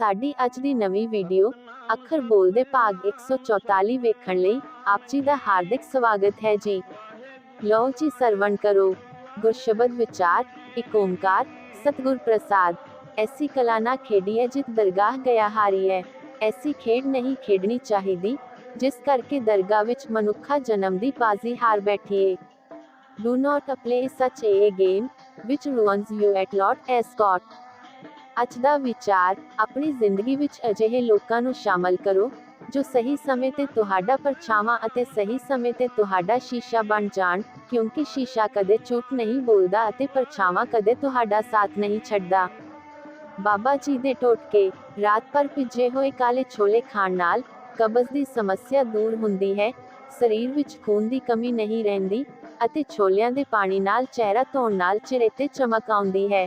ਸਾਡੀ ਅੱਜ ਦੀ ਨਵੀਂ ਵੀਡੀਓ ਅੱਖਰ ਬੋਲਦੇ ਭਾਗ 144 ਵੇਖਣ ਲਈ ਆਪ ਜੀ ਦਾ ਹਾਰਦਿਕ ਸਵਾਗਤ ਹੈ ਜੀ। ਲਓ ਜੀ ਸਰਵਣ ਕਰੋ। ਗੁਰਸ਼ਬਦ ਵਿਚਾਰ ਏਕ ਓੰਕਾਰ ਸਤਿਗੁਰ ਪ੍ਰਸਾਦ। ਐਸੀ ਕਲਾ ਨਾ ਖੇਡੀਏ ਜਿਤ ਦਰਗਾਹ ਗਿਆ ਹਾਰੀ ਹੈ। ਐਸੀ ਖੇਡ ਨਹੀਂ ਖੇਡਣੀ ਚਾਹੀਦੀ, ਜਿਸ ਕਰਕੇ ਦਰਗਾਹ ਵਿੱਚ ਮਨੁੱਖਾ ਜਨਮ ਦੀ ਬਾਜ਼ੀ ਹਾਰ ਬੈਠੀਏ। Do not play such a game, which ruins you at lot escort. ਅੱਜ ਦਾ ਵਿਚਾਰ ਆਪਣੀ ਜ਼ਿੰਦਗੀ ਵਿੱਚ ਅਜਿਹੇ ਲੋਕਾਂ ਨੂੰ ਸ਼ਾਮਲ ਕਰੋ, ਜੋ ਸਹੀ ਸਮੇਂ ਤੇ ਤੁਹਾਡਾ ਪਰਛਾਵਾਂ ਅਤੇ ਸਹੀ ਸਮੇਂ ਤੇ ਤੁਹਾਡਾ ਸ਼ੀਸ਼ਾ ਬਣ ਜਾਣ, ਕਿਉਂਕਿ ਸ਼ੀਸ਼ਾ ਕਦੇ ਝੂਠ ਨਹੀਂ ਬੋਲਦਾ ਅਤੇ ਪਰਛਾਵਾਂ ਕਦੇ ਤੁਹਾਡਾ ਸਾਥ ਨਹੀਂ ਛੱਡਦਾ। ਬਾਬਾ ਜੀ ਦੇ ਟੋਟਕੇ, ਰਾਤ ਭਰ ਭਿੱਜੇ ਹੋਏ ਕਾਲੇ ਛੋਲੇ ਖਾਣ ਨਾਲ ਕਬਜ਼ ਦੀ ਸਮੱਸਿਆ ਦੂਰ ਹੁੰਦੀ ਹੈ, ਸਰੀਰ ਵਿੱਚ ਖੂਨ ਦੀ ਕਮੀ ਨਹੀਂ ਰਹਿੰਦੀ ਅਤੇ ਛੋਲਿਆਂ ਦੇ ਪਾਣੀ ਨਾਲ ਚਿਹਰਾ ਧੋਣ ਨਾਲ ਚਿਹਰੇ ਤੇ ਚਮਕ ਆਉਂਦੀ ਹੈ।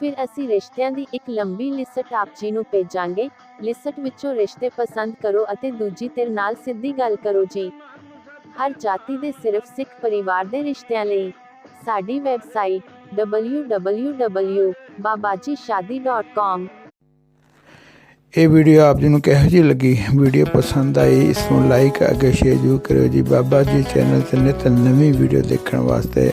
ਫਿਰ ਅਸੀਂ ਰਿਸ਼ਤਿਆਂ ਦੀ ਇੱਕ ਲੰਬੀ ਲਿਸਟ ਆਪ ਜੀ ਨੂੰ ਭੇਜਾਂਗੇ। ਲਿਸਟ ਵਿੱਚੋਂ ਰਿਸ਼ਤੇ ਪਸੰਦ ਕਰੋ ਅਤੇ ਦੂਜੀ ਧਿਰ ਨਾਲ ਸਿੱਧੀ ਗੱਲ ਕਰੋ ਜੀ। ਹਰ ਜਾਤੀ ਦੇ ਸਿਰਫ ਸਿੱਖ ਪਰਿਵਾਰ ਦੇ ਰਿਸ਼ਤਿਆਂ ਲਈ। ਸਾਡੀ ਵੈਬਸਾਈਟ www.babajishadi.com ਇਹ ਵੀਡੀਓ ਆਪ ਜੀ ਨੂੰ ਕਿਹੋ ਜਿਹੀ ਲੱਗੀ? ਵੀਡੀਓ ਪਸੰਦ ਆਈ, ਇਸ ਨੂੰ ਲਾਈਕ ਅੱਗੇ ਸ਼ੇਅਰ ਜ਼ਰੂਰ ਕਰਿਓ ਜੀ। ਬਾਬਾ ਜੀ ਚੈਨਲ ਤੇ ਨਿਤ ਨਵੀਂ ਵੀਡੀਓ ਦੇਖਣ ਵਾਸਤੇ